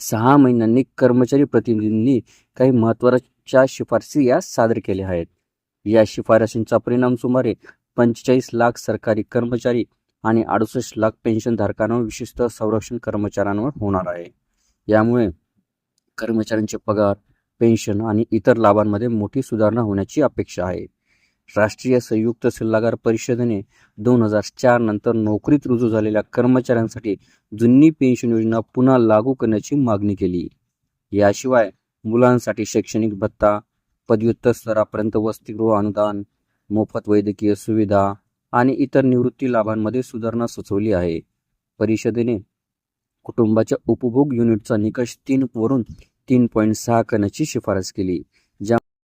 सहा महिन्यांनी कर्मचारी प्रतिनिधींनी काही महत्त्वाच्या शिफारसी या सादर केल्या आहेत. या शिफारसींचा परिणाम सुमारे पंचेचाळीस लाख सरकारी कर्मचारी आणि अडुसष्ट लाख पेन्शनधारकांवर विशिष्ट संरक्षण कर्मचाऱ्यांवर होणार आहे. यामुळे कर्मचाऱ्यांचे पगार पेन्शन आणि इतर लाभांमध्ये मोठी सुधारणा होण्याची अपेक्षा आहे. राष्ट्रीय संयुक्त सल्लागार परिषदेने दोन हजार चार नंतर नोकरीत रुजू झालेल्या कर्मचाऱ्यांसाठी जुनी पेन्शन योजना पुन्हा लागू करण्याची मागणी केली. याशिवाय मुलांसाठी शैक्षणिक भत्ता पदव्युत्तर स्तरापर्यंत वसतिगृह अनुदान मोफत वैद्यकीय सुविधा आणि इतर निवृत्ती लाभांमध्ये सुधारणा सुचवली आहे. परिषदेने कुटुंबाच्या उपभोग युनिटचा निकष तीन वरून तीन पॉईंट सहा करण्याची शिफारस केली ज्या